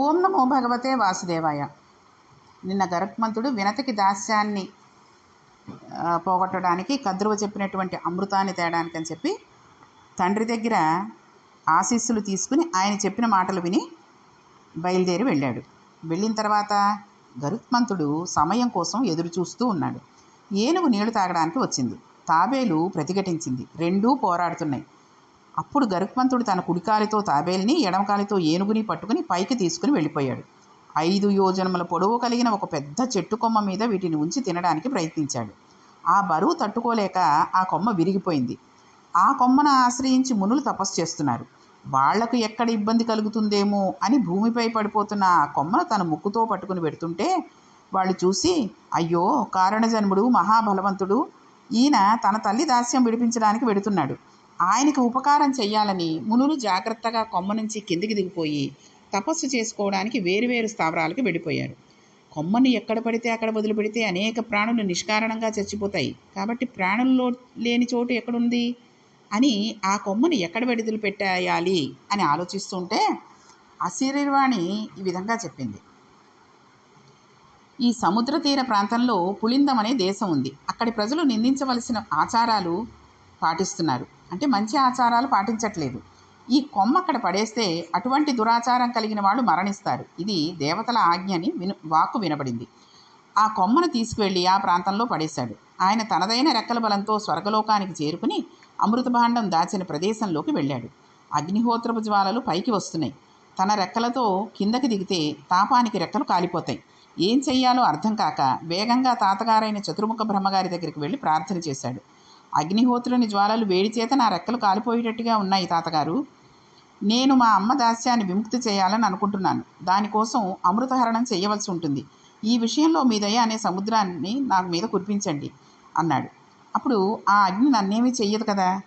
ఓం నమో భగవతే వాసుదేవాయ. నిన్న గరుత్మంతుడు వినతికి దాస్యాన్ని పోగొట్టడానికి కద్రువ చెప్పినటువంటి అమృతాన్ని తేడానికి అని చెప్పి తండ్రి దగ్గర ఆశీస్సులు తీసుకుని ఆయన చెప్పిన మాటలు విని బయలుదేరి వెళ్ళాడు. వెళ్ళిన తర్వాత గరుత్మంతుడు సమయం కోసం ఎదురు చూస్తూ ఉన్నాడు. ఏనుగు నీళ్ళు తాగడానికి వచ్చింది. తాబేలు ప్రతిఘటించింది. రెండూ పోరాడుతున్నాయి. అప్పుడు గరుత్మంతుడు తన కుడికాలితో తాబేలిని ఎడమకాలితో ఏనుగుని పట్టుకుని పైకి తీసుకుని వెళ్ళిపోయాడు. ఐదు యోజనముల పొడవు కలిగిన ఒక పెద్ద చెట్టు కొమ్మ మీద వీటిని ఉంచి తినడానికి ప్రయత్నించాడు. ఆ బరువు తట్టుకోలేక ఆ కొమ్మ విరిగిపోయింది. ఆ కొమ్మను ఆశ్రయించి మునులు తపస్సు చేస్తున్నారు. వాళ్ళకు ఎక్కడ ఇబ్బంది కలుగుతుందేమో అని భూమిపై పడిపోతున్న ఆ కొమ్మను తన ముక్కుతో పట్టుకుని పెడుతుంటే వాళ్ళు చూసి అయ్యో కారణజన్ముడు మహాబలవంతుడు ఈయన తన తల్లి దాస్యం విడిపించడానికి వెడుతున్నాడు. ఆయనకు ఉపకారం చెయ్యాలని మునులు జాగ్రత్తగా కొమ్మ నుంచి కిందికి దిగిపోయి తపస్సు చేసుకోవడానికి వేరువేరు స్థావరాలకు వెళ్ళిపోయారు. కొమ్మని ఎక్కడ పడితే అక్కడ వదిలిపెడితే అనేక ప్రాణులు నిష్కారణంగా చచ్చిపోతాయి. కాబట్టి ప్రాణుల్లో లేని చోటు ఎక్కడుంది? అని ఆ కొమ్మని ఎక్కడ విడుదల పెట్టేయాలి అని ఆలోచిస్తుంటే అశరీర్వాణి ఈ విధంగా చెప్పింది. ఈ సముద్ర తీర ప్రాంతంలో పులిందం అనే దేశం ఉంది. అక్కడి ప్రజలు నిందించవలసిన ఆచారాలు పాటిస్తున్నారు. అంటే మంచి ఆచారాలు పాటించట్లేదు. ఈ కొమ్మ అక్కడ పడేస్తే అటువంటి దురాచారం కలిగిన వాళ్ళు మరణిస్తారు. ఇది దేవతల ఆజ్ఞని విను వాక్కు వినబడింది. ఆ కొమ్మను తీసుకువెళ్ళి ఆ ప్రాంతంలో పడేశాడు. ఆయన తనదైన రెక్కల బలంతో స్వర్గలోకానికి చేరుకుని అమృతభాండం దాచిన ప్రదేశంలోకి వెళ్ళాడు. అగ్నిహోత్రపు జ్వాలలు పైకి వస్తున్నాయి. తన రెక్కలతో కిందకి దిగితే తాపానికి రెక్కలు కాలిపోతాయి. ఏం చెయ్యాలో అర్థం కాక వేగంగా తాతగారైన చతుర్ముఖ బ్రహ్మగారి దగ్గరికి వెళ్ళి ప్రార్థన చేశాడు. అగ్నిహోత్రుని జ్వాలలు వేడి చేత నా రెక్కలు కాలిపోయేటట్టుగా ఉన్నాయి తాతగారు. నేను మా అమ్మ దాస్యాన్ని విముక్తి చేయాలని అనుకుంటున్నాను. దానికోసం అమృతహరణం చేయవలసి ఉంటుంది. ఈ విషయంలో మీ దయ అనే సముద్రాన్ని నాకు మీద కురిపించండి అన్నాడు. అప్పుడు ఆ అగ్ని నన్నేమీ చెయ్యదు కదా?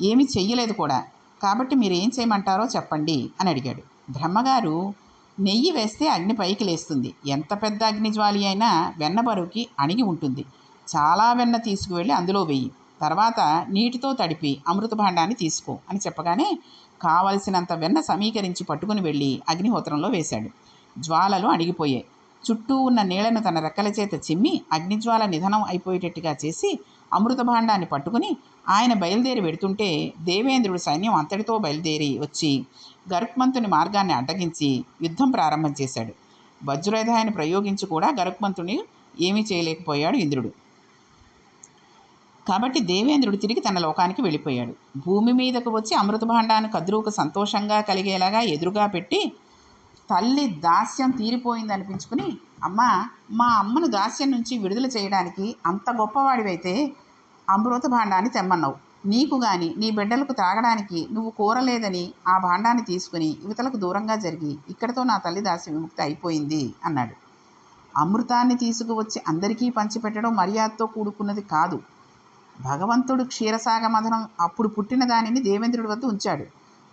ఏమీ చెయ్యలేదు కూడా. కాబట్టి మీరు ఏం చేయమంటారో చెప్పండి అని అడిగాడు. బ్రహ్మగారు నెయ్యి వేస్తే అగ్ని పైకి లేస్తుంది. ఎంత పెద్ద అగ్ని జ్వాలి అయినా వెన్న బరువుకి అణిగి ఉంటుంది. చాలా వెన్న తీసుకువెళ్ళి అందులో వెయ్యి తర్వాత నీటితో తడిపి అమృత భాండాన్ని తీసుకో అని చెప్పగానే కావలసినంత వెన్న సమీకరించి పట్టుకుని వెళ్ళి అగ్నిహోత్రంలో వేశాడు. జ్వాలలు అణిగిపోయాయి. చుట్టూ ఉన్న నీళ్ళను తన రెక్కల చేత చిమ్మి అగ్నిజ్వాల నిధనం అయిపోయేటట్టుగా చేసి అమృత భాండాన్ని పట్టుకుని ఆయన బయలుదేరి వెడుతుంటే దేవేంద్రుడు సైన్యం అంతటితో బయలుదేరి వచ్చి గరుక్మంతుని మార్గాన్ని అడ్డగించి యుద్ధం ప్రారంభం చేశాడు. వజ్రధాయాన్ని ప్రయోగించి కూడా గరుక్మంతుని ఏమీ చేయలేకపోయాడు ఇంద్రుడు. కాబట్టి దేవేంద్రుడు తిరిగి తన లోకానికి వెళ్ళిపోయాడు. భూమి మీదకు వచ్చి అమృతభాండాన్ని కద్రువుకు సంతోషంగా కలిగేలాగా ఎదురుగా పెట్టి తల్లి దాస్యం తీరిపోయింది అనిపించుకుని అమ్మ మా అమ్మను దాస్యం నుంచి విడుదల చేయడానికి అంత గొప్పవాడివైతే అమృత భాండాన్ని తెమ్మన్నావు. నీకు గాని నీ బిడ్డలకు తాగడానికి నువ్వు కోరలేదని ఆ భాండాన్ని తీసుకుని యువతలకు దూరంగా జరిగి ఇక్కడతో నా తల్లి దాస్యం విముక్తి అయిపోయింది అన్నాడు. అమృతాన్ని తీసుకువచ్చి అందరికీ పంచిపెట్టడం మర్యాదతో కూడుకున్నది కాదు. భగవంతుడు క్షీరసాగమధనం అప్పుడు పుట్టిన దానిని దేవేంద్రుడి వద్ద ఉంచాడు.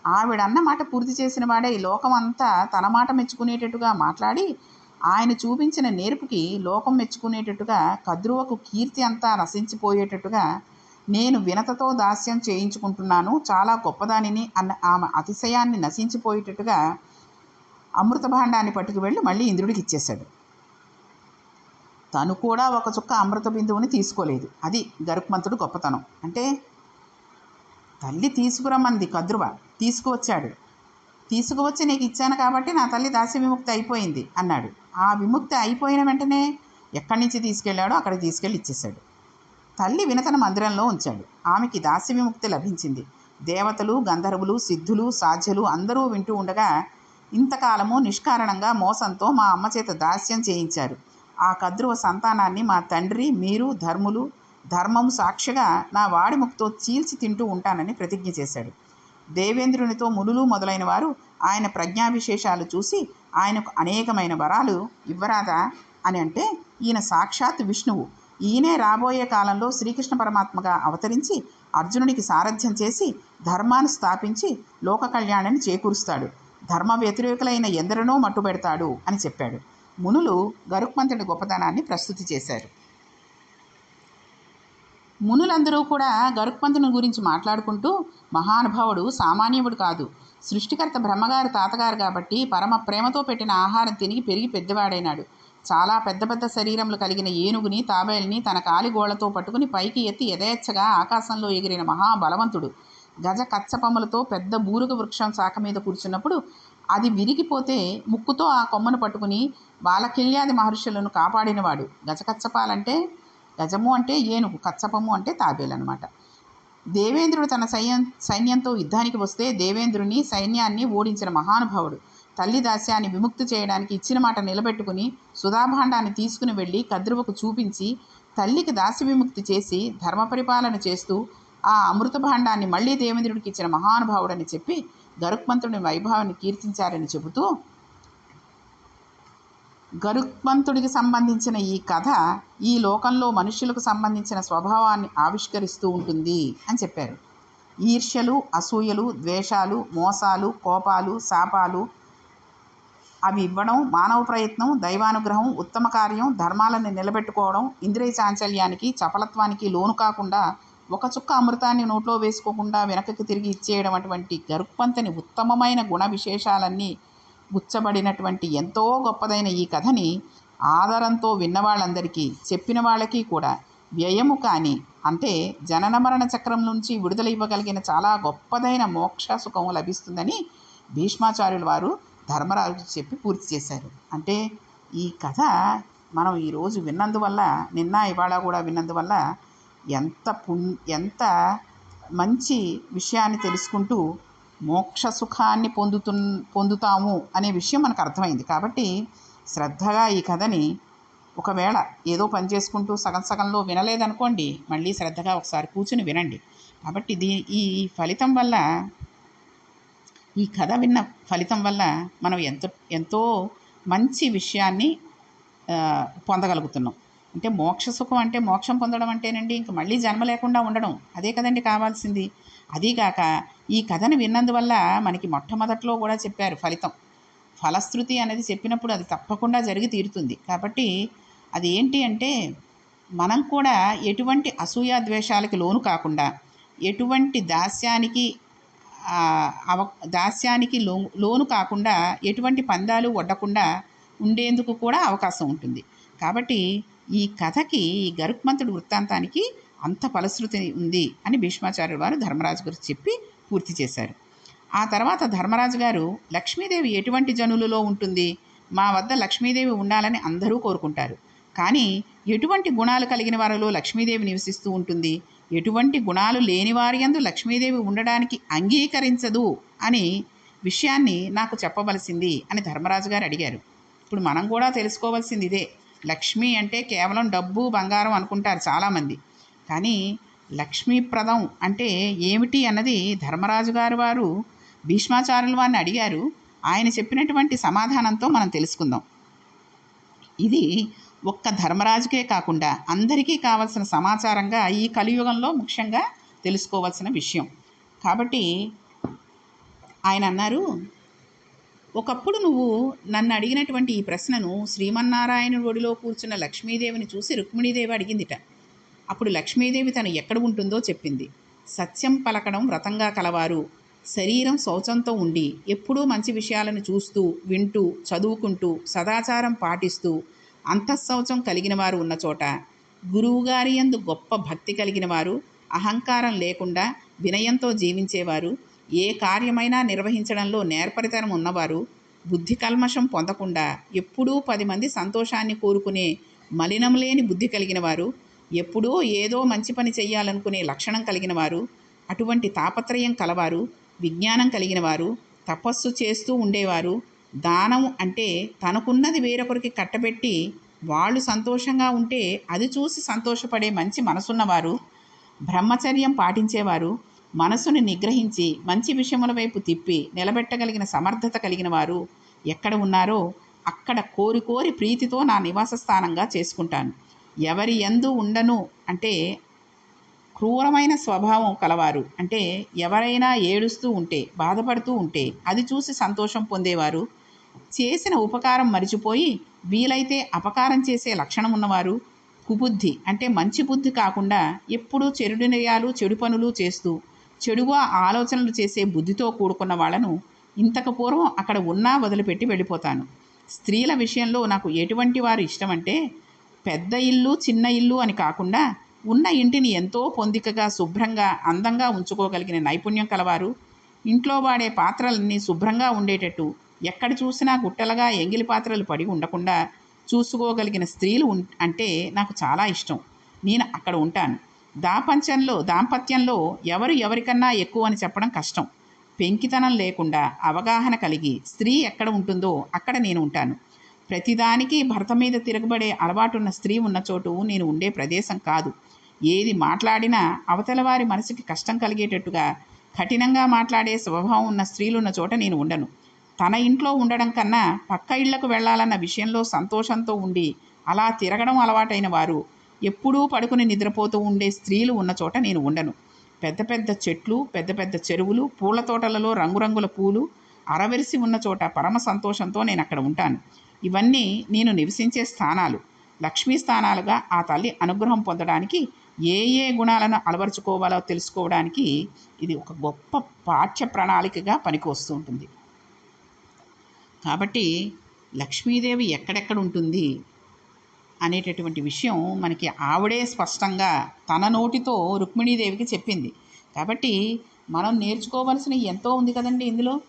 ఆవిడ అన్నమాట పూర్తి చేసిన వాడే ఈ లోకం అంతా తన మాట మెచ్చుకునేటట్టుగా మాట్లాడి ఆయన చూపించిన నేర్పుకి లోకం మెచ్చుకునేటట్టుగా కద్రువకు కీర్తి అంతా నశించిపోయేటట్టుగా నేను వినతతో దాస్యం చేయించుకుంటున్నాను చాలా గొప్పదానిని అన్న ఆమె అతిశయాన్ని నశించిపోయేటట్టుగా అమృతభాండాన్ని పట్టుకు వెళ్ళి మళ్ళీ ఇంద్రుడికి ఇచ్చేశాడు. తను కూడా ఒక చుక్క అమృత బిందువుని తీసుకోలేదు. అది గరుక్మంతుడు గొప్పతనం. అంటే తల్లి తీసుకురమ్మంది కద్రువ. తీసుకువచ్చాడు. తీసుకువచ్చి నీకు ఇచ్చాను కాబట్టి నా తల్లి దాస్య విముక్తి అయిపోయింది అన్నాడు. ఆ విముక్తి అయిపోయిన వెంటనే ఎక్కడి నుంచి తీసుకెళ్ళాడో అక్కడికి తీసుకెళ్ళి ఇచ్చేశాడు. తల్లి వినతన మందిరంలో ఉంచాడు. ఆమెకి దాస్య విముక్తి లభించింది. దేవతలు గంధర్వులు సిద్ధులు సాధ్యులు అందరూ వింటూ ఉండగా ఇంతకాలము నిష్కారణంగా మోసంతో మా అమ్మ చేత దాస్యం చేయించారు. ఆ కద్రువ సంతానాన్ని మా తండ్రి మీరు ధర్ములు ధర్మము సాక్షిగా నా వాడిముక్తో చీల్చి తింటూ ఉంటానని ప్రతిజ్ఞ చేశాడు. దేవేంద్రునితో మునులు మొదలైన వారు ఆయన ప్రజ్ఞావిశేషాలు చూసి ఆయనకు అనేకమైన వరాలు ఇవ్వరాదా అని అంటే ఈయన సాక్షాత్ విష్ణువు. ఈయనే రాబోయే కాలంలో శ్రీకృష్ణ పరమాత్మగా అవతరించి అర్జునుడికి సారథ్యం చేసి ధర్మాన్ని స్థాపించి లోక కళ్యాణాన్ని చేకూరుస్తాడు. ధర్మ వ్యతిరేకులైన ఎందరినో మట్టుబెడతాడు అని చెప్పాడు. మునులు గరుక్మంతుడి గొప్పతనాన్ని ప్రస్తుతి చేశారు. మునులందరూ కూడా గరుక్మంతుని గురించి మాట్లాడుకుంటూ మహానుభావుడు సామాన్యుడు కాదు సృష్టికర్త బ్రహ్మగారు తాతగారు కాబట్టి పరమ ప్రేమతో పెట్టిన ఆహారం తిని పెరిగి పెద్దవాడైనాడు. చాలా పెద్ద పెద్ద శరీరములు కలిగిన ఏనుగుని తాబేల్ని తన కాలిగోళ్ళతో పట్టుకుని పైకి ఎత్తి యథేచ్ఛగా ఆకాశంలో ఎగిరిన మహాబలవంతుడు. గజ కచ్చపమ్మలతో పెద్ద బూరుగ వృక్షం శాఖ మీద కూర్చున్నప్పుడు అది విరిగిపోతే ముక్కుతో ఆ కొమ్మను పట్టుకుని బాలకిల్యాది మహర్షులను కాపాడినవాడు. గజకచ్చపాలంటే గజము అంటే ఏనుగు కచ్చపము అంటే తాబేలు అనమాట దేవేంద్రుడు తన సైన్యం సైన్యంతో యుద్ధానికి వస్తే దేవేంద్రుని సైన్యాన్ని ఓడించిన మహానుభావుడు. తల్లి దాస్యాన్ని విముక్తి చేయడానికి ఇచ్చిన మాట నిలబెట్టుకుని సుధాభాండాన్ని తీసుకుని వెళ్ళి కద్రువకు చూపించి తల్లికి దాసి విముక్తి చేసి ధర్మ పరిపాలన చేస్తూ ఆ అమృత భాండాన్ని మళ్ళీ దేవేంద్రుడికి ఇచ్చిన మహానుభావుడని చెప్పి గరుక్మంతుడి వైభవాన్ని కీర్తించారని చెబుతూ గరుక్మంతుడికి సంబంధించిన ఈ కథ ఈ లోకంలో మనుష్యులకు సంబంధించిన స్వభావాన్ని ఆవిష్కరిస్తూ ఉంటుంది అని చెప్పారు. ఈర్ష్యలు అసూయలు ద్వేషాలు మోసాలు కోపాలు శాపాలు అవి ఇవ్వడం మానవ ప్రయత్నం దైవానుగ్రహం ఉత్తమ కార్యం ధర్మాలను నిలబెట్టుకోవడం ఇంద్రియ చాంచల్యానికి చపలత్వానికి లోను కాకుండా ఒక చుక్క అమృతాన్ని నోట్లో వేసుకోకుండా వెనకకి తిరిగి ఇచ్చేయడం అటువంటి గరుక్పంతని ఉత్తమమైన గుణ విశేషాలన్నీ గుచ్చబడినటువంటి ఎంతో గొప్పదైన ఈ కథని ఆదరంతో విన్నవాళ్ళందరికీ చెప్పిన వాళ్ళకి కూడా వ్యయము కానీ అంటే జనన మరణ చక్రం నుంచి విడుదల ఇవ్వగలిగిన చాలా గొప్పదైన మోక్ష సుఖం లభిస్తుందని భీష్మాచార్యుల వారు ధర్మరాజు చెప్పి పూర్తి చేశారు. అంటే ఈ కథ మనం ఈరోజు విన్నందువల్ల నిన్న ఇవాళ కూడా విన్నందువల్ల ఎంత పుణ్ ఎంత మంచి విషయాన్ని తెలుసుకుంటూ మోక్ష సుఖాన్ని పొందుతు పొందుతాము అనే విషయం మనకు అర్థమైంది. కాబట్టి శ్రద్ధగా ఈ కథని ఒకవేళ ఏదో పని చేసుకుంటూ సగం సగంలో వినలేదనుకోండి మళ్ళీ శ్రద్ధగా ఒకసారి కూర్చుని వినండి. కాబట్టి దీ ఈ ఫలితం వల్ల ఈ కథ విన్న ఫలితం వల్ల మనం ఎంతో ఎంతో మంచి విషయాన్ని పొందగలుగుతున్నాం. అంటే మోక్ష సుఖం అంటే మోక్షం పొందడం అంటేనండి ఇంక మళ్ళీ జన్మ లేకుండా ఉండడం. అదే కదండి కావాల్సింది. అదీగాక ఈ కథను విన్నందువల్ల మనకి మొట్టమొదట్లో కూడా చెప్పారు ఫలితం. ఫలశ్రుతి అనేది చెప్పినప్పుడు అది తప్పకుండా జరిగి తీరుతుంది. కాబట్టి అది ఏంటి అంటే మనం కూడా ఎటువంటి అసూయ ద్వేషాలకి లోను కాకుండా ఎటువంటి దాస్యానికి అవ దాస్యానికి లో లోను కాకుండా ఎటువంటి పందాలు వడ్డకుండా ఉండేందుకు కూడా అవకాశం ఉంటుంది. కాబట్టి ఈ కథకి ఈ గరుక్మంతుడి వృత్తాంతానికి అంత ఫలశ్రుతి ఉంది అని భీష్మాచార్యుల వారు ధర్మరాజు గురించి చెప్పి పూర్తి చేశారు. ఆ తర్వాత ధర్మరాజు గారు లక్ష్మీదేవి ఎటువంటి జనులలో ఉంటుంది? మా వద్ద లక్ష్మీదేవి ఉండాలని అందరూ కోరుకుంటారు. కానీ ఎటువంటి గుణాలు కలిగిన వారిలో లక్ష్మీదేవి నివసిస్తూ ఉంటుంది? ఎటువంటి గుణాలు లేని వారి యందు లక్ష్మీదేవి ఉండడానికి అంగీకరించదు అని విషయాన్ని నాకు చెప్పవలసింది అని ధర్మరాజు గారు అడిగారు. ఇప్పుడు మనం కూడా తెలుసుకోవాల్సింది ఇదే. లక్ష్మి అంటే కేవలం డబ్బు బంగారం అనుకుంటారు చాలామంది. కానీ లక్ష్మీప్రదం అంటే ఏమిటి అన్నది ధర్మరాజు గారు వారు భీష్మాచార్యుల వారిని అడిగారు. ఆయన చెప్పినటువంటి సమాధానంతో మనం తెలుసుకుందాం. ఇది ఒక్క ధర్మరాజుకే కాకుండా అందరికీ కావలసిన సమాచారంగా ఈ కలియుగంలో ముఖ్యంగా తెలుసుకోవాల్సిన విషయం. కాబట్టి ఆయన అన్నారు ఒకప్పుడు నువ్వు నన్ను అడిగినటువంటి ఈ ప్రశ్నను శ్రీమన్నారాయణుడి ఒడిలో కూర్చున్న లక్ష్మీదేవిని చూసి రుక్మిణీదేవి అడిగిందిట. అప్పుడు లక్ష్మీదేవి తను ఎక్కడ ఉంటుందో చెప్పింది. సత్యం పలకడం వ్రతంగా కలవారు. శరీరం శౌచంతో ఉండి ఎప్పుడూ మంచి విషయాలను చూస్తూ వింటూ చదువుకుంటూ సదాచారం పాటిస్తూ అంతఃశౌచం కలిగిన వారు ఉన్న చోట గురువుగారి యందు గొప్ప భక్తి కలిగిన వారు అహంకారం లేకుండా వినయంతో జీవించేవారు ఏ కార్యమైనా నిర్వహించడంలో నేర్పరితనం ఉన్నవారు బుద్ధి కల్మషం పొందకుండా ఎప్పుడూ పది మంది సంతోషాన్ని కోరుకునే మలినం లేని బుద్ధి కలిగిన వారు ఎప్పుడూ ఏదో మంచి పని చేయాలనుకునే లక్షణం కలిగిన వారు అటువంటి తాపత్రయం కలవారు విజ్ఞానం కలిగిన వారు తపస్సు చేస్తూ ఉండేవారు దానం అంటే తనకున్నది వేరొకరికి కట్టబెట్టి వాళ్ళు సంతోషంగా ఉంటే అది చూసి సంతోషపడే మంచి మనసున్నవారు బ్రహ్మచర్యం పాటించేవారు మనసును నిగ్రహించి మంచి విషయముల వైపు తిప్పి నిలబెట్టగలిగిన సమర్థత కలిగిన వారు ఎక్కడ ఉన్నారో అక్కడ కోరి కోరి ప్రీతితో నా నివాస స్థానంగా చేసుకుంటాను. ఎవరి ఎందు ఉండను అంటే క్రూరమైన స్వభావం కలవారు. అంటే ఎవరైనా ఏడుస్తూ ఉంటే బాధపడుతూ ఉంటే అది చూసి సంతోషం పొందేవారు. చేసిన ఉపకారం మరిచిపోయి వీలైతే అపకారం చేసే లక్షణం ఉన్నవారు. కుబుద్ధి అంటే మంచి బుద్ధి కాకుండా ఎప్పుడూ చెడు నిర్యాలు చెడు పనులు చేస్తూ చెడుగా ఆలోచనలు చేసే బుద్ధితో కూడుకున్న వాళ్ళను ఇంతకు పూర్వం అక్కడ ఉన్నా వదిలిపెట్టి వెళ్ళిపోతాను. స్త్రీల విషయంలో నాకు ఎటువంటి వారు ఇష్టమంటే పెద్ద ఇల్లు చిన్న ఇల్లు అని కాకుండా ఉన్న ఇంటిని ఎంతో పొందికగా శుభ్రంగా అందంగా ఉంచుకోగలిగిన నైపుణ్యం కలవారు ఇంట్లో వాడే పాత్రలన్నీ శుభ్రంగా ఉండేటట్టు ఎక్కడ చూసినా గుట్టలుగా ఎంగిలి పాత్రలు పడి ఉండకుండా చూసుకోగలిగిన స్త్రీలు ఉం అంటే నాకు చాలా ఇష్టం. నేను అక్కడ ఉంటాను. దాపంచంలో దాంపత్యంలో ఎవరు ఎవరికన్నా ఎక్కువ అని చెప్పడం కష్టం. పెంకితనం లేకుండా అవగాహన కలిగి స్త్రీ ఎక్కడ ఉంటుందో అక్కడ నేను ఉంటాను. ప్రతిదానికి భర్త మీద తిరగబడే అలవాటున్న స్త్రీ ఉన్న చోటు నేను ఉండే ప్రదేశం కాదు. ఏది మాట్లాడినా అవతల వారి మనసుకి కష్టం కలిగేటట్టుగా కఠినంగా మాట్లాడే స్వభావం ఉన్న స్త్రీలున్న చోట నేను ఉండను. తన ఇంట్లో ఉండడం కన్నా పక్క ఇళ్ళకు వెళ్ళాలన్న విషయంలో సంతోషంతో ఉండి అలా తిరగడం అలవాటైన వారు ఎప్పుడూ పడుకుని నిద్రపోతూ ఉండే స్త్రీలు ఉన్న చోట నేను ఉండను. పెద్ద పెద్ద చెట్లు పెద్ద పెద్ద చెరువులు పూల తోటలలో రంగురంగుల పూలు అరవెరిసి ఉన్న చోట పరమ సంతోషంతో నేను అక్కడ ఉంటాను. ఇవన్నీ నేను నివసించే స్థానాలు. లక్ష్మీ స్థానాలుగా ఆ తల్లి అనుగ్రహం పొందడానికి ఏ ఏ గుణాలను అలవరుచుకోవాలో తెలుసుకోవడానికి ఇది ఒక గొప్ప పాఠ్య ప్రణాళికగా పనికి వస్తూ ఉంటుంది. కాబట్టి లక్ష్మీదేవి ఎక్కడెక్కడ ఉంటుంది? అనేటటువంటి విషయం మనకి ఆవిడే స్పష్టంగా తన నోటితో రుక్మిణీదేవికి చెప్పింది. కాబట్టి మనం నేర్చుకోవాల్సిన ఎంతో ఉంది కదండి ఇందులో.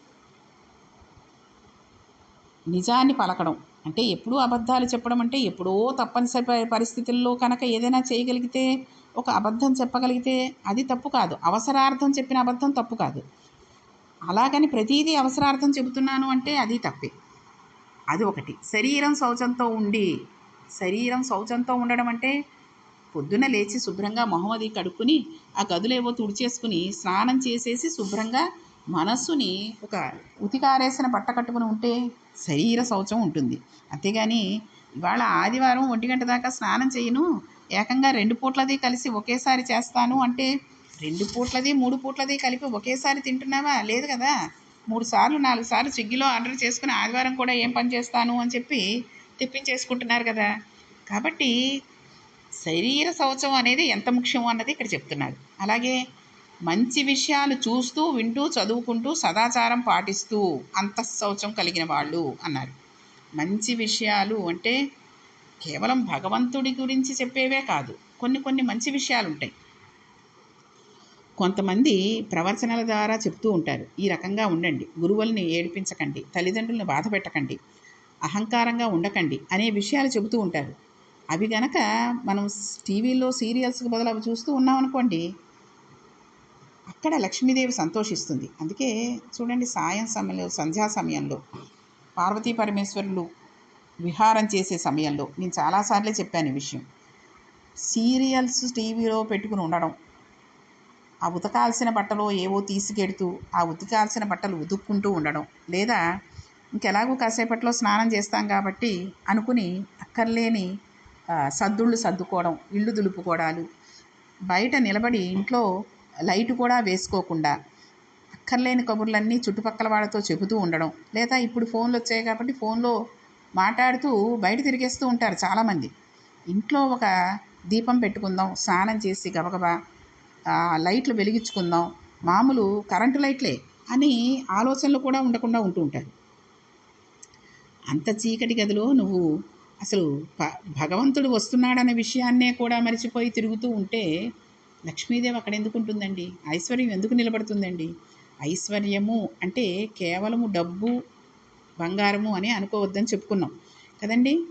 నిజాన్ని పలకడం. అంటే ఎప్పుడూ అబద్ధాలు చెప్పడం అంటే ఎప్పుడో తప్పనిసరి పరిస్థితుల్లో కనుక ఏదైనా చేయగలిగితే ఒక అబద్ధం చెప్పగలిగితే అది తప్పు కాదు. అవసరార్థం చెప్పిన అబద్ధం తప్పు కాదు. అలాగని ప్రతీదీ అవసరార్థం చెబుతున్నాను అంటే అది తప్పే. అది ఒకటి. శరీరం శౌచంతో ఉండి శరీరం శౌచంతో ఉండడం అంటే పొద్దున లేచి శుభ్రంగా మహమ్మది కడుక్కుని ఆ గదులేవో తుడిచేసుకుని స్నానం చేసేసి శుభ్రంగా మనస్సుని ఒక ఉతికారేసిన బట్ట కట్టుకుని ఉంటే శరీర శౌచం ఉంటుంది. అంతేగాని ఇవాళ ఆదివారం ఒంటి గంట దాకా స్నానం చేయను. ఏకంగా రెండు పూట్లది కలిసి ఒకేసారి చేస్తాను అంటే రెండు పూట్లది మూడు పూట్లది కలిపి ఒకేసారి తింటున్నావా? లేదు కదా. మూడు సార్లు నాలుగు సార్లు స్విగ్గీలో ఆర్డర్ చేసుకుని ఆదివారం కూడా ఏం పని చేస్తాను అని చెప్పి తెప్పించేసుకుంటున్నారు కదా. కాబట్టి శరీర శౌచం అనేది ఎంత ముఖ్యం అన్నది ఇక్కడ చెప్తున్నారు. అలాగే మంచి విషయాలు చూస్తూ వింటూ చదువుకుంటూ సదాచారం పాటిస్తూ అంతఃశౌచం కలిగిన వాళ్ళు అన్నారు. మంచి విషయాలు అంటే కేవలం భగవంతుడి గురించి చెప్పేవే కాదు కొన్ని కొన్ని మంచి విషయాలు ఉంటాయి కొంతమంది ప్రవచనాల ద్వారా చెప్తూ ఉంటారు ఈ రకంగా ఉండండి గురువుల్ని ఏడిపించకండి తల్లిదండ్రులను బాధ పెట్టకండి అహంకారంగా ఉండకండి అనే విషయాలు చెబుతూ ఉంటారు. అవి గనక మనం టీవీలో సీరియల్స్కి బదులు అవి చూస్తూ ఉన్నాం అనుకోండి అక్కడ లక్ష్మీదేవి సంతోషిస్తుంది. అందుకే చూడండి సాయం సమయంలో సంధ్యా సమయంలో పార్వతీ పరమేశ్వరులు విహారం చేసే సమయంలో నేను చాలాసార్లే చెప్పాను ఈ విషయం. సీరియల్స్ టీవీలో పెట్టుకుని ఉండడం ఆ ఉతకాల్సిన బట్టలు ఏవో తీసుకెడుతూ ఆ ఉతకాల్సిన బట్టలు ఉతుక్కుంటూ ఉండడం లేదా ఇంకెలాగో కాసేపట్లో స్నానం చేస్తాం కాబట్టి అనుకుని అక్కర్లేని సద్దుళ్ళు సర్దుకోవడం ఇళ్ళు దులుపుకోవడాలు బయట నిలబడి ఇంట్లో లైట్ కూడా వేసుకోకుండా అక్కర్లేని కబుర్లన్నీ చుట్టుపక్కల వాళ్ళతో చెబుతూ ఉండడం. లేదా ఇప్పుడు ఫోన్లు వచ్చాయి కాబట్టి ఫోన్లో మాట్లాడుతూ బయట తిరిగేస్తూ ఉంటారు చాలామంది. ఇంట్లో ఒక దీపం పెట్టుకుందాం స్నానం చేసి గబగబా లైట్లు వెలిగించుకుందాం మామూలు కరెంటు లైట్లే అని ఆలోచనలు కూడా ఉండకుండా ఉంటూ ఉంటారు. అంత చీకటి గదిలో నువ్వు అసలు భగవంతుడు వస్తున్నాడనే విషయాన్నే కూడా మర్చిపోయి తిరుగుతూ ఉంటే లక్ష్మీదేవి అక్కడ ఎందుకు ఉంటుందండి ఐశ్వర్యం ఎందుకు నిలబడుతుందండి? ఐశ్వర్యము అంటే కేవలము డబ్బు బంగారము అని అనుకోవద్దని చెప్పుకున్నాం. కదండి?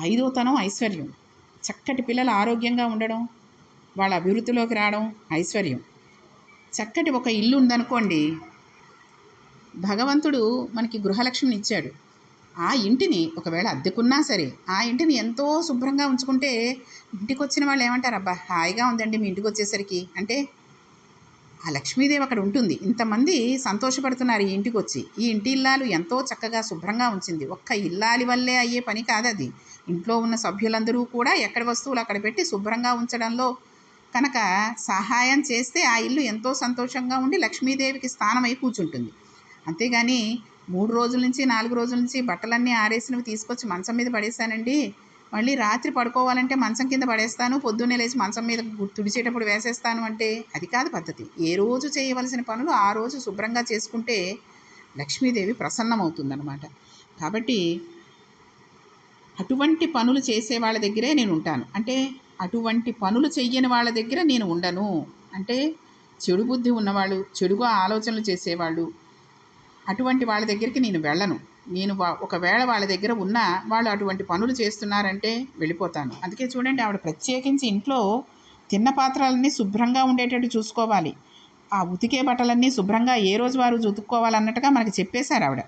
ఐదో తనం ఐశ్వర్యం. చక్కటి పిల్లలు ఆరోగ్యంగా ఉండడం వాళ్ళ అభివృద్ధిలోకి రావడం ఐశ్వర్యం. చక్కటి ఒక ఇల్లు ఉందనుకోండి భగవంతుడు మనకి గృహలక్ష్మిని ఇచ్చాడు. ఆ ఇంటిని ఒకవేళ అద్దెకున్నా సరే ఆ ఇంటిని ఎంతో శుభ్రంగా ఉంచుకుంటే ఇంటికి వచ్చిన వాళ్ళు ఏమంటారు? అబ్బా హాయిగా ఉందండి మీ ఇంటికి వచ్చేసరికి అంటే ఆ లక్ష్మీదేవి అక్కడ ఉంటుంది. ఇంతమంది సంతోషపడుతున్నారు ఈ ఇంటికి వచ్చి ఈ ఇంటి ఇల్లాలు ఎంతో చక్కగా శుభ్రంగా ఉంచింది. ఒక్క ఇల్లాలి వల్లే అయ్యే పని కాదు అది ఇంట్లో ఉన్న సభ్యులందరూ కూడా ఎక్కడి వస్తువులు అక్కడ పెట్టి శుభ్రంగా ఉంచడంలో కనుక సహాయం చేస్తే ఆ ఇల్లు ఎంతో సంతోషంగా ఉండి లక్ష్మీదేవికి స్థానమై కూర్చుంటుంది. అంతేగాని మూడు రోజుల నుంచి నాలుగు రోజుల నుంచి బట్టలన్నీ ఆరేసినవి తీసుకొచ్చి మంచం మీద పడేస్తానండి మళ్ళీ రాత్రి పడుకోవాలంటే మంచం కింద పడేస్తాను పొద్దున్నే లేచి మంచం మీద తుడిచేటప్పుడు వేసేస్తాను అంటే అది కాదు పద్ధతి. ఏ రోజు చేయవలసిన పనులు ఆ రోజు శుభ్రంగా చేసుకుంటే లక్ష్మీదేవి ప్రసన్నమవుతుందన్నమాట. కాబట్టి అటువంటి పనులు చేసే వాళ్ళ దగ్గరే నేను ఉంటాను. అంటే అటువంటి పనులు చెయ్యని వాళ్ళ దగ్గర నేను ఉండను. అంటే చెడు బుద్ధి ఉన్నవాళ్ళు చెడుగా ఆలోచనలు చేసేవాళ్ళు అటువంటి వాళ్ళ దగ్గరికి నేను వెళ్ళను. నేను వా- ఒకవేళ వాళ్ళ దగ్గర ఉన్నా వాళ్ళు అటువంటి పనులు చేస్తున్నారంటే వెళ్ళిపోతాను. అందుకే చూడండి ఆవిడ ప్రత్యేకించి ఇంట్లో తిన్న పాత్రలన్నీ శుభ్రంగా ఉండేటట్టు చూసుకోవాలి. ఆ ఉతికే బట్టలన్నీ శుభ్రంగా ఏ రోజు వారు ఉతుక్కోవాలన్నట్టుగా మనకి చెప్పేశారు ఆవిడ.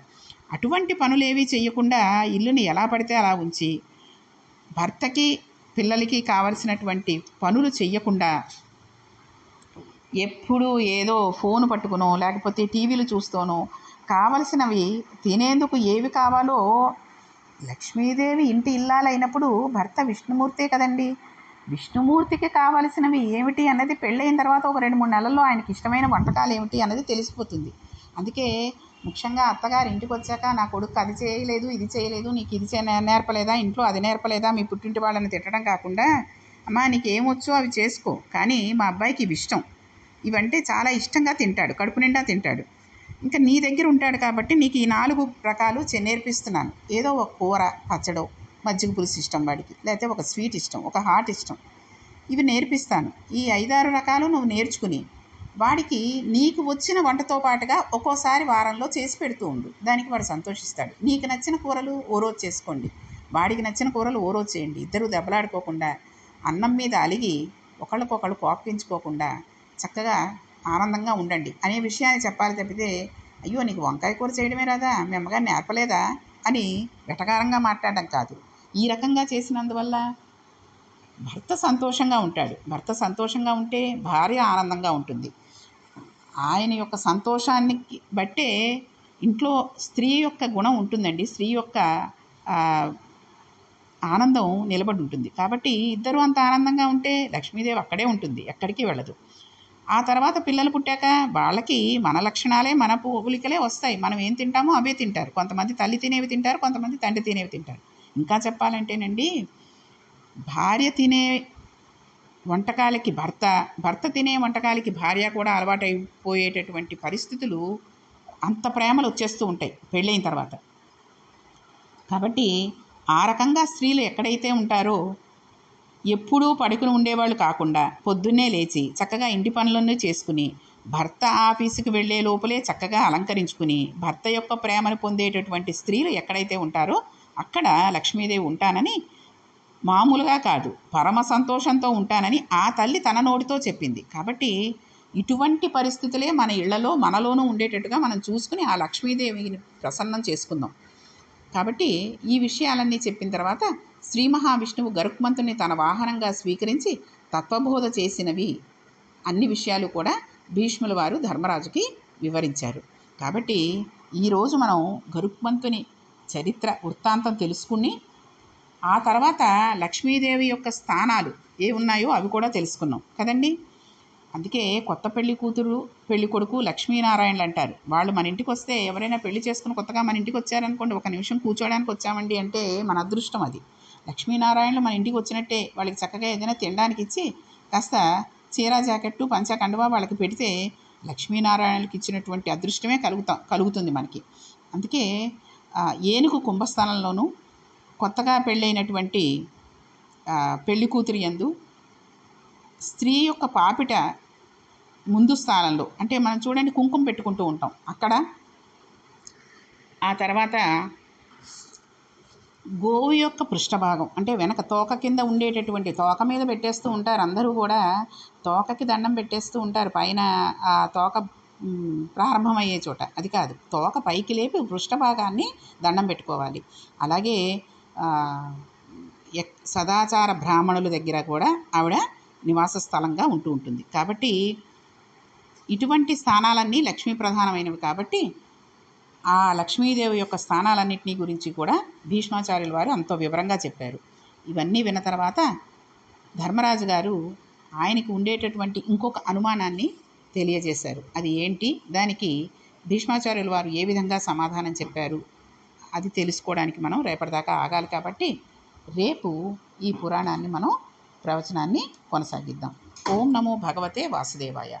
అటువంటి పనులేవి చేయకుండా ఇల్లుని ఎలా పడితే అలా ఉంచి భర్తకి పిల్లలకి కావలసినటువంటి పనులు చెయ్యకుండా ఎప్పుడు ఏదో ఫోన్ పట్టుకునో లేకపోతే టీవీలు చూస్తూనో కావలసినవి తినేందుకు ఏవి కావాలో లక్ష్మీదేవి ఇంటి ఇల్లాలైనప్పుడు భర్త విష్ణుమూర్తే కదండి. విష్ణుమూర్తికి కావలసినవి ఏమిటి అన్నది పెళ్ళైన తర్వాత ఒక రెండు మూడు నెలల్లో ఆయనకి ఇష్టమైన వంటకాలు ఏమిటి అన్నది తెలిసిపోతుంది. అందుకే ముఖ్యంగా అత్తగారు ఇంటికి వచ్చాక నా కొడుకు అది చేయలేదు ఇది చేయలేదు నీకు ఇది చే నేర్పలేదా ఇంట్లో అది నేర్పలేదా మీ పుట్టింటి వాళ్ళని తిట్టడం కాకుండా అమ్మా నీకు ఏమొచ్చో అవి చేసుకో. కానీ మా అబ్బాయికి ఇవి ఇష్టం. ఇవంటే చాలా ఇష్టంగా తింటాడు కడుపు నిండా తింటాడు. ఇంకా నీ దగ్గర ఉంటాడు కాబట్టి నీకు ఈ నాలుగు రకాలు నేర్పిస్తున్నాను. ఏదో ఒక కూర పచ్చడో మజ్జిగ పులుసు ఇష్టం వాడికి లేకపోతే ఒక స్వీట్ ఇష్టం ఒక హాట్ ఇష్టం. ఇవి నేర్పిస్తాను. ఈ ఐదారు రకాలు నువ్వు నేర్చుకుని వాడికి నీకు వచ్చిన వంటతో పాటుగా ఒక్కోసారి వారంలో చేసి పెడుతూ ఉండు. దానికి వాడు సంతోషిస్తాడు. నీకు నచ్చిన కూరలు ఓ రోజు చేసుకోండి. వాడికి నచ్చిన కూరలు ఓ రోజు చేయండి. ఇద్దరు దెబ్బలాడుకోకుండా అన్నం మీద అలిగి ఒకళ్ళకొకళ్ళు కోపించుకోకుండా చక్కగా ఆనందంగా ఉండండి అనే విషయాన్ని చెప్పాలి తప్పితే అయ్యో నీకు వంకాయ కూర చేయడమే రాదా? మీ అమ్మగారు నేర్పలేదా? అని వెటకారంగా మాట్లాడడం కాదు. ఈ రకంగా చేసినందువల్ల భర్త సంతోషంగా ఉంటాడు. భర్త సంతోషంగా ఉంటే భార్య ఆనందంగా ఉంటుంది. ఆయన యొక్క సంతోషాన్ని బట్టే ఇంట్లో స్త్రీ యొక్క గుణం ఉంటుందండి. స్త్రీ యొక్క ఆనందం నిలబడి ఉంటుంది. కాబట్టి ఇద్దరు అంత ఆనందంగా ఉంటే లక్ష్మీదేవి అక్కడే ఉంటుంది. ఎక్కడికి వెళ్ళదు. ఆ తర్వాత పిల్లలు పుట్టాక వాళ్ళకి మన లక్షణాలే మన పోలికలే వస్తాయి. మనం ఏం తింటామో అవే తింటారు. కొంతమంది తల్లి తినేవి తింటారు కొంతమంది తండ్రి తినేవి తింటారు. ఇంకా చెప్పాలంటేనండి భార్య తినే వంటకాలకి భర్త భర్త తినే వంటకాలకి భార్య కూడా అలవాటైపోయేటటువంటి పరిస్థితులు అంత ప్రేమలు వచ్చేస్తూ ఉంటాయి పెళ్ళైన తర్వాత. కాబట్టి ఆ రకంగా స్త్రీలు ఎక్కడైతే ఉంటారో ఎప్పుడూ పడుకుని ఉండేవాళ్ళు కాకుండా పొద్దున్నే లేచి చక్కగా ఇంటి పనులన్నీ చేసుకుని భర్త ఆఫీసుకి వెళ్ళే లోపలే చక్కగా అలంకరించుకుని భర్త యొక్క ప్రేమను పొందేటటువంటి స్త్రీలు ఎక్కడైతే ఉంటారో అక్కడ లక్ష్మీదేవి ఉంటానని మామూలుగా కాదు పరమ సంతోషంతో ఉంటానని ఆ తల్లి తన నోటితో చెప్పింది. కాబట్టి ఇటువంటి పరిస్థితులే మన ఇళ్ళలో మనలోనూ ఉండేటట్టుగా మనం చూసుకుని ఆ లక్ష్మీదేవిని ప్రసన్నం చేసుకుందాం. కాబట్టి ఈ విషయాలన్నీ చెప్పిన తర్వాత శ్రీ మహావిష్ణువు గరుక్మంతుని తన వాహనంగా స్వీకరించి తత్వబోధ చేసినవి. అన్ని విషయాలు కూడా భీష్ముల వారు ధర్మరాజుకి వివరించారు. కాబట్టి ఈరోజు మనం గరుక్మంతుని చరిత్ర వృత్తాంతం తెలుసుకుని ఆ తర్వాత లక్ష్మీదేవి యొక్క స్థానాలు ఏ ఉన్నాయో అవి కూడా తెలుసుకున్నాం. కదండి? అందుకే కొత్త పెళ్ళి కూతురు పెళ్ళి కొడుకు లక్ష్మీనారాయణలు అంటారు. వాళ్ళు మన ఇంటికి వస్తే ఎవరైనా పెళ్ళి చేసుకుని కొత్తగా మన ఇంటికి వచ్చారనుకోండి ఒక నిమిషం కూర్చోడానికి వచ్చామండి అంటే మన అదృష్టం అది. లక్ష్మీనారాయణలు మన ఇంటికి వచ్చినట్టే వాళ్ళకి చక్కగా ఏదైనా తినడానికి ఇచ్చి కాస్త చీర జాకెట్టు పంచ కండువా వాళ్ళకి పెడితే లక్ష్మీనారాయణలకు ఇచ్చినటువంటి అదృష్టమే కలుగుతా కలుగుతుంది మనకి. అందుకే ఏనుగు కుంభస్థానంలోనూ కొత్తగా పెళ్ళైనటువంటి పెళ్ళి కూతురు యందు స్త్రీ యొక్క పాపిట ముందు స్థానంలో అంటే మనం చూడండి కుంకుమ పెట్టుకుంటూ ఉంటాం. అక్కడ ఆ తర్వాత గోవు యొక్క పృష్ఠభాగం అంటే వెనక తోక కింద ఉండేటటువంటి తోక మీద పెట్టేస్తూ ఉంటారు. అందరూ కూడా తోకకి దండం పెట్టేస్తూ ఉంటారు. పైన ఆ తోక ప్రారంభమయ్యే చోట. అది కాదు తోక పైకి లేపి పృష్ఠభాగాన్ని దండం పెట్టుకోవాలి. అలాగే ఎక్- సదాచార బ్రాహ్మణుల దగ్గర కూడా ఆవిడ నివాస స్థలంగా ఉంటూ ఉంటుంది. కాబట్టి ఇటువంటి స్థానాలన్నీ లక్ష్మీ ప్రధానమైనవి కాబట్టి ఆ లక్ష్మీదేవి యొక్క స్థానాలన్నింటినీ గురించి కూడా భీష్మాచార్యుల వారు అంతో వివరంగా చెప్పారు. ఇవన్నీ విన్న తర్వాత ధర్మరాజు గారు ఆయనకు ఉండేటటువంటి ఇంకొక అనుమానాన్ని తెలియజేశారు. అది ఏంటి? దానికి భీష్మాచార్యుల వారు ఏ విధంగా సమాధానం చెప్పారు? అది తెలుసుకోవడానికి మనం రేపటిదాకా ఆగాలి కాబట్టి రేపు ఈ పురాణాన్ని మనం ప్రవచనాన్ని కొనసాగిద్దాం. ఓం నమో భగవతే వాసుదేవాయ.